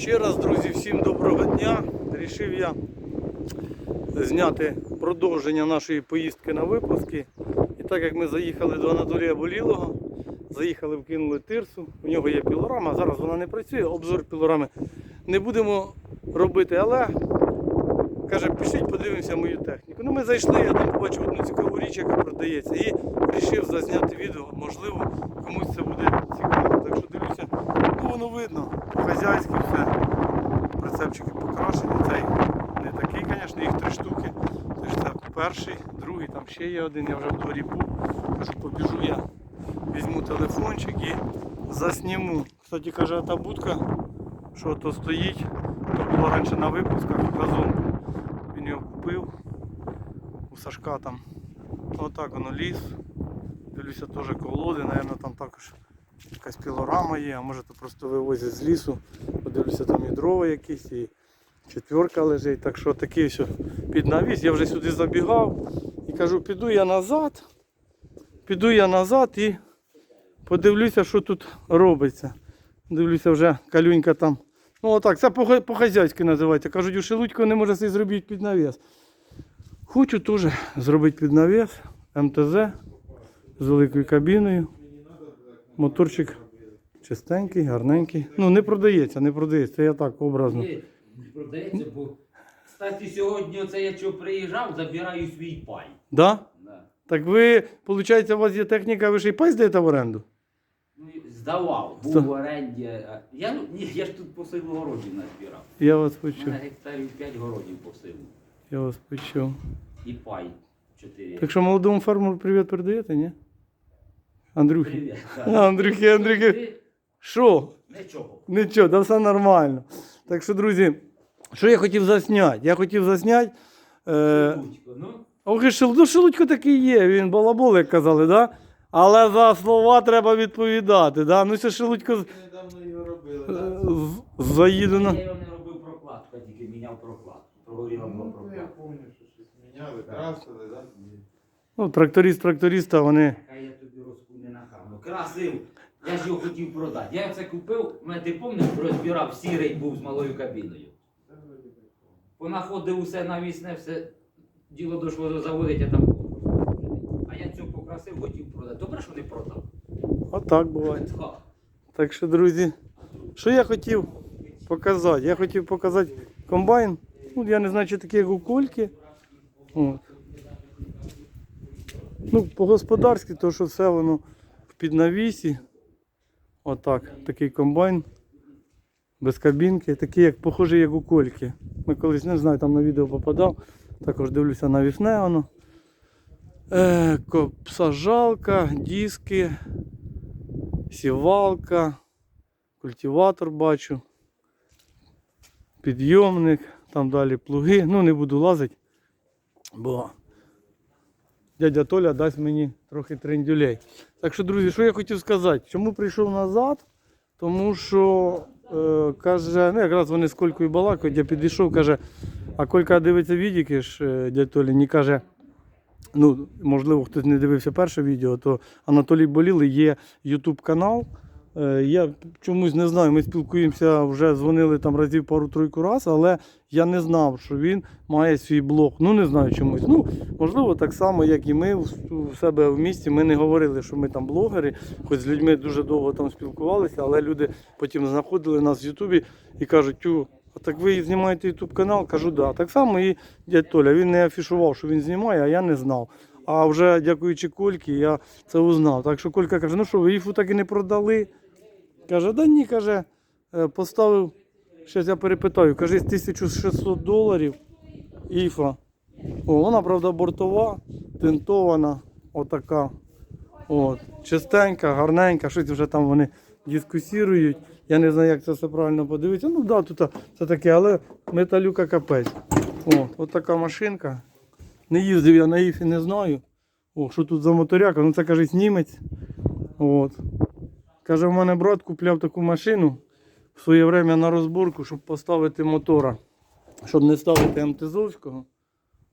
Ще раз, друзі, всім доброго дня. Рішив я зняти продовження нашої поїздки на випуски. І так як ми заїхали до Анатолія Болілого, заїхали, вкинули тирсу, у нього є пілорама, зараз вона не працює, обзор пілорами не будемо робити, але каже, пишіть, подивимося мою техніку. Ну ми зайшли, я там побачив одну цікаву річ, яка продається, і вирішив зазняти відео. Можливо, комусь це буде цікаво. Так що дивлюся, ну воно видно, хазяйське все. Прицепчики покрашені. Цей не такий, звісно, їх три штуки. Тож це перший, другий, там ще є один, я вже в дворі був. Кажу, побіжу я, візьму телефончик і засніму. Кстати, каже, та будка, що то стоїть, то було раніше на випусках, газон. Він його купив у Сашка там. Отак воно ліс. Дивлюся теж колоди, напевно, там також якась пілорама є, а може то просто вивозять з лісу. Подивлюся, там і дрова якісь, і четверка лежить. Так що такий все під навіс. Я вже сюди забігав і кажу, піду я назад, піду я назад і подивлюся, що тут робиться. Дивлюся, вже калюнька там. Ну отак, це по- по-хазяйськи називається. Кажуть, у Шелудько не може зробити під навіс. Хочу теж зробити під навіс МТЗ з великою кабіною. Моторчик чистенький, гарненький. Ну не продається, не продається. Це я так образно. Ні, не продається, бо кстати, сьогодні оце я що приїжджав, забираю свій пай. Да? Да. Так ви, виходить, у вас є техніка, ви ще й пай здаєте в оренду? Ну, здавав, був Зда- в оренді. а Я, ну, ні, я ж тут посилу городів назбирав. Я вас У почув. мене гектарів 5 городів посилу. Я вас почув. І пай 4. Так що молодому фермеру привіт передаєте, ні? Андрюхі. Привіт. А, Андрюхи, Андрюхи. Ти- Що? Нічого. Нічого, да все нормально. Так що, друзі, що я хотів засняти? Я хотів засняти. Е, ну, Ох, і Шел... ну, Шелудько такий є, він балабол, як казали, да? Але за слова треба відповідати. Да? Ну, це Шелудько з- Недавно його робили, так? з- я його не робив прокладку, а тільки міняв прокладку. Прогоріла була Ну, я прокладка. пам'ятаю, що щось міняли, красили, так? Ну, тракторист тракториста, вони. Хай я тобі розкуне на камеру. Красив. Я ж його хотів продати. Я це купив, мене ти пам'ятаєш, розбирав сірий був з малою кабіною. Понаходив усе навісне, все діло дошло до заводить, а там. А я цього покрасив, хотів продати. Добре, що не продав. Отак буває. Так. Так що, друзі, що я хотів показати? Я хотів показати комбайн. Ну, я не знаю, чи такі, як у кольки. От. Ну, по-господарськи, то що все воно в піднавісі. Отак, такий комбайн. Без кабінки, такий, як похожий, як у кольки. Ми колись не знаю, там на відео попадав. Також дивлюся навісне воно. Е, сажалка, диски, сівалка, культиватор бачу, підйомник, там далі плуги. Ну не буду лазити, бо дядя Толя дасть мені трохи трендюлей. Так що, друзі, що я хотів сказати? Чому прийшов назад? Тому що е, каже, ну якраз вони з Колькою балакають, я підійшов, каже, а Колька дивиться відіки ж, е, дядь Толі, каже, ну, можливо, хтось не дивився перше відео, то Анатолій Боліли є YouTube канал. Е, Я чомусь не знаю, ми спілкуємося, вже дзвонили там разів пару-тройку раз, але я не знав, що він має свій блог. Ну не знаю чомусь. Ну, можливо, так само, як і ми у себе в місті. Ми не говорили, що ми там блогери, хоч з людьми дуже довго там спілкувалися, але люди потім знаходили нас в Ютубі і кажуть, тю, а так ви знімаєте Ютуб канал? Кажу, да. Так само і дядь Толя. Він не афішував, що він знімає, а я не знав. А вже дякуючи Кольки, я це узнав. Так що Колька каже, ну що, ви іфу так і не продали? Каже, да ні, каже, е, поставив, щось я перепитаю, каже, 1600 доларів іфа. О, вона, правда, бортова, тинтована, отака. От. Чистенька, гарненька, щось вже там вони дискусірують. Я не знаю, як це все правильно подивитися. Ну, да, тут це таке, але металюка капець. О, от така машинка. Не їздив я на іфі, не знаю. О, що тут за моторяка? Ну це каже німець. От. Каже, в мене брат купляв таку машину в своє время на розборку, щоб поставити мотора. Щоб не ставити МТЗовського.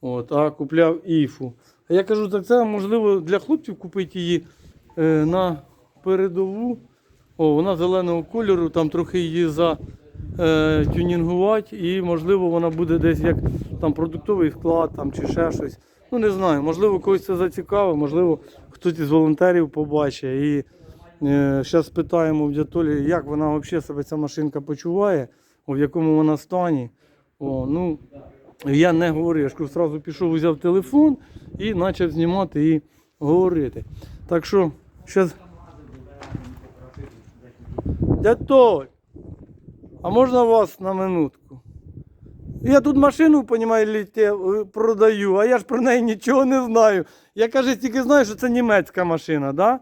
От, а купляв іфу. А я кажу, так це можливо для хлопців купити її е, на передову. О, вона зеленого кольору, там трохи її за е, тюнінгувати, і можливо вона буде десь як там продуктовий склад там, чи ще щось. Ну не знаю, можливо, когось це зацікавить, можливо, хтось із волонтерів побачить. І зараз спитаємо в дятолі, як вона взагалі себе ця машинка почуває, в якому вона стані. О, ну, я не говорю, я ж одразу пішов, взяв телефон і почав знімати і говорити. Так що, зараз. Дядь а можна вас на минутку? Я тут машину, понімаєте, продаю, а я ж про неї нічого не знаю. Я каже, тільки знаю, що це німецька машина, да?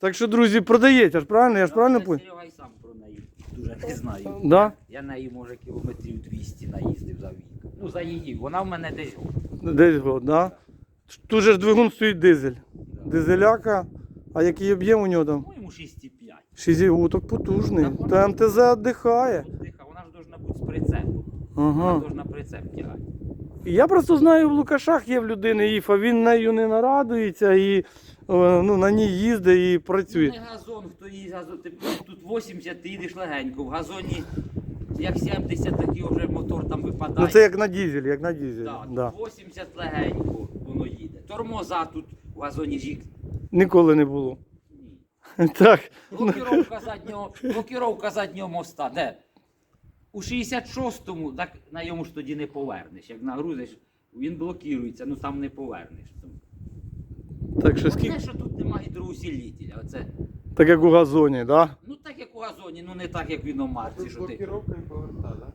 Так що, друзі, продаєте ж, правильно? Я ж правильно понял? Серега й сам про неї дуже не знаю. Да? Я неї, може, кілометрів 200 наїздив за вік. Ну, за її. Вона в мене десь. Десь год, да? Тут же ж двигун стоїть дизель. Дизеляка. А який об'єм у нього там? По-моєму, 6,5. 6 уток потужний. Та МТЗ віддихає. Диха, вона ж должна бути з прицепом. Вона Ага. должна прицеп тягати. Я просто знаю, в Лукашах є в людини ІФА, він нею не нарадується і е, ну, на ній їздить і працює. не газон, хто їсть газон. Ти тут 80, ти їдеш легенько. В газоні як 70, такий вже мотор там випадає. Ну це як на дізель, як на дізель. Так, Да. тут 80 легенько воно їде. Тормоза тут в газоні жік. Ніколи не було. Ні. Так. Блокіровка заднього, блокіровка заднього моста. Де? У 66-му, так на йому ж тоді не повернеш. Як нагрузиш, він блокірується, ну там не повернеш. Так що Оце, скільки? що тут немає гідроусилителя. Оце, Так як у газоні, да? ну так як у газоні, ну не так як в що ти. поверта, да?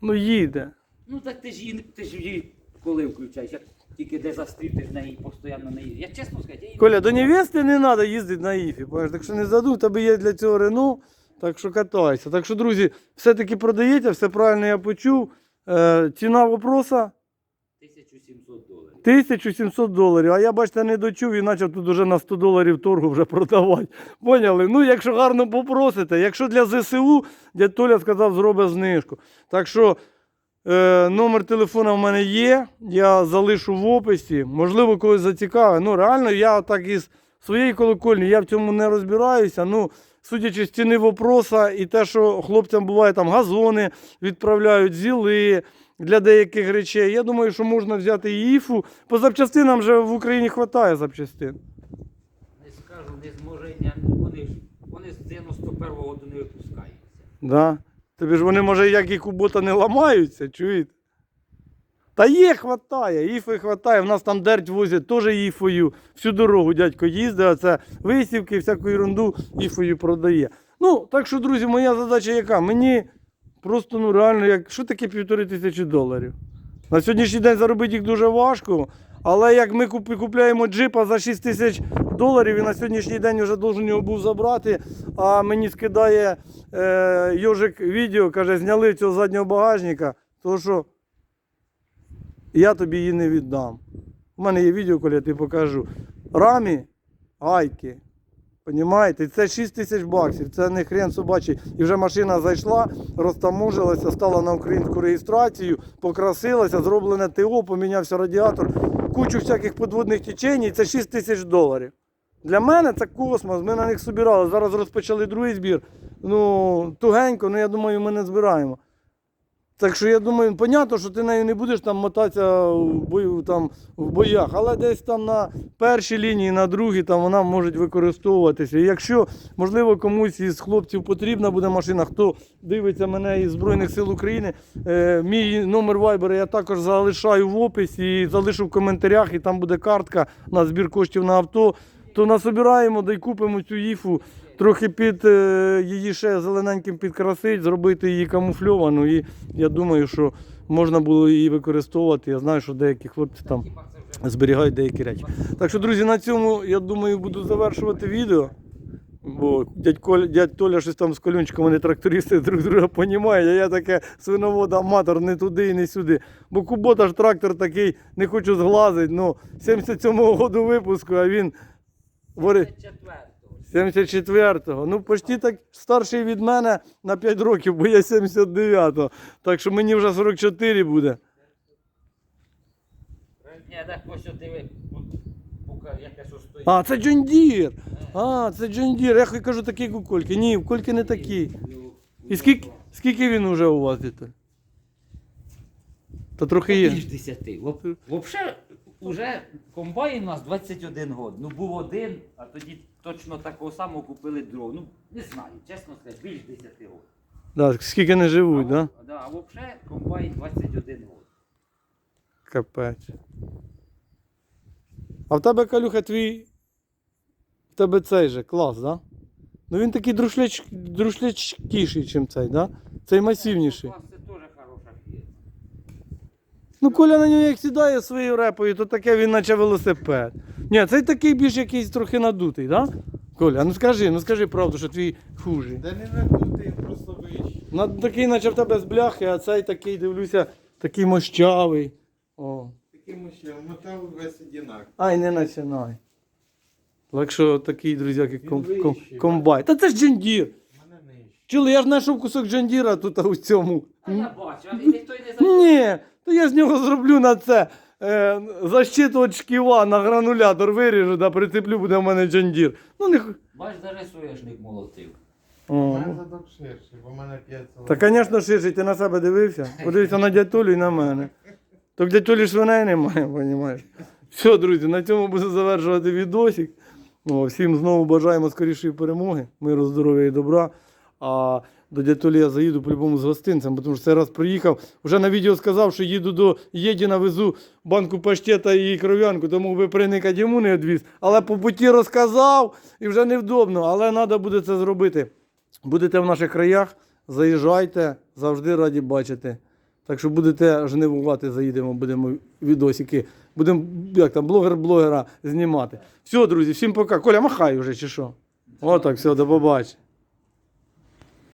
Ну їде. Ну так ти ж її, ти ж її коли включаєш, як тільки де застрів, ти ж неї постійно не їздиш. Я чесно сказати, я її... Коля, до невести не треба їздити на ІФі. Так що не заду, в тебе є для цього Рено, так що катайся. Так що, друзі, все-таки продаєте, все правильно я почув. Е, ціна вопроса 1700 доларів. 1700 доларів. А я, бачите, не дочув і почав тут уже на 100 доларів торгу вже продавати. Поняли? Ну, якщо гарно попросите, якщо для ЗСУ, дядь Толя сказав, зробить знижку. Так що е, номер телефона в мене є, я залишу в описі. Можливо, когось зацікавить. Ну, реально, я так із своєї колокольні, я в цьому не розбираюся. Ну, судячи з ціни вопроса і те, що хлопцям буває там газони відправляють, зіли для деяких речей. Я думаю, що можна взяти і іфу. По запчастинам вже в Україні вистачає запчастин. Не скажу, не зможе, вони ж вони з 91-го року не випускаються. Да? Тобі ж вони, може, як і кубота не ламаються, чуєте? Та є, хватає, іфи хватає. В нас там дерть возять теж іфою. Всю дорогу дядько їздить, а це висівки, всяку ерунду іфою продає. Ну, так що, друзі, моя задача яка? Мені просто ну реально, як що таке півтори тисячі доларів? На сьогоднішній день заробити їх дуже важко. Але як ми куп- купляємо джипа за 6 тисяч доларів і на сьогоднішній день вже должен його був забрати, а мені скидає е, Йожик відео, каже, зняли цього заднього багажника, то що я тобі її не віддам. У мене є відео, коли я тобі покажу. Рамі, гайки. Понімаєте? Це 6 тисяч баксів, це не хрен собачий. І вже машина зайшла, розтаможилася, стала на українську реєстрацію, покрасилася, зроблене ТО, помінявся радіатор, кучу всяких подводних течень, і це 6 тисяч доларів. Для мене це космос, ми на них збирали. Зараз розпочали другий збір. Ну, тугенько, ну я думаю, ми не збираємо. Так що я думаю, понятно, що ти нею не будеш там мотатися в, бою, там, в боях, але десь там на першій лінії, на другій там вона може використовуватися. І якщо, можливо, комусь із хлопців потрібна буде машина, хто дивиться мене із Збройних сил України, е, мій номер вайбера я також залишаю в описі і залишу в коментарях, і там буде картка на збір коштів на авто. То насобираємо, да й купимо цю їфу, трохи під е, її ще зелененьким підкрасить, зробити її камуфльовану. І я думаю, що можна було її використовувати. Я знаю, що деякі хлопці там зберігають деякі речі. Так що, друзі, на цьому я думаю буду завершувати відео. Бо дядь, Коля, дядь Толя щось там з колюнчиком, вони трактористи друг друга понімають, а я таке свиновод аматор не туди і не сюди. Бо Кубота ж трактор такий, не хочу зглазити, ну 77-го року випуску, а він говорить. 4-го. 74-го. Ну, почти так старший від мене на 5 років, бо я 79-го. Так що мені вже 44 буде. Так ось диви. А, це Джон Дір. А, це Джон Дір. Я кажу такий у Кольки. Ні, у Кольки не такий. Ну, І скільки, скільки він уже у вас, дітей? Та трохи є. Більш 10. Взагалі, уже комбайн у нас 21 год. Ну був один, а тоді точно такого самого купили другого. Ну, не знаю, чесно сказати, більш 10 год. Да, скільки не живуть, да? А, да, а взагалі комбайн 21 год. Капець. А в тебе, Калюха, твій. В тебе цей же клас, да? Ну він такий друшлячкіший, ніж цей, да? Цей масивніший. Клас Це теж хороша фірма. Ну, Коля на нього як сідає своєю репою, то таке він наче велосипед. Ні, цей такий більш якийсь трохи надутий, да? Коля, ну скажи, ну скажи правду, що твій хужий. Де не надутий, просто вищий. На, такий, наче в тебе з бляхи, а цей такий, дивлюся, такий мощавий. О. Таким ще мотав весь одинак. Ай, не починай. Так що такий, друзі, як ком, ком, вищий, комбайн. Та це ж джендір. Чули, я ж знайшов кусок джендіра тут а, у цьому. А я бачу, а ніхто й не забув. Ні, то я з нього зроблю на це. Е, защиту від шківа на гранулятор виріжу, да прицеплю, буде в мене джендір. Ну, не... х- Бач, даже соняшник молотив. У О. мене задок ширший, бо в мене 5 Та, звісно, ширший, ти на себе дивився. Подивився на дядь і на мене. Так дядь Толі свиней немає, розумієш? Все, друзі, на цьому буду завершувати відосик. О, всім знову бажаємо скорішої перемоги, миру, здоров'я і добра. А до дядь я заїду по-любому з гостинцем, тому що цей раз приїхав. Вже на відео сказав, що їду до Єдіна, везу банку паштета і кров'янку, тому би приникати йому не відвіз. Але по путі розказав і вже невдобно, але треба буде це зробити. Будете в наших краях, заїжджайте, завжди раді бачити. Так що будете жнивувати, заїдемо, будемо відосики. Будемо як там, блогер-блогера знімати. Все, друзі, всім пока. Коля, махай вже чи що? Отак, все, до побачення.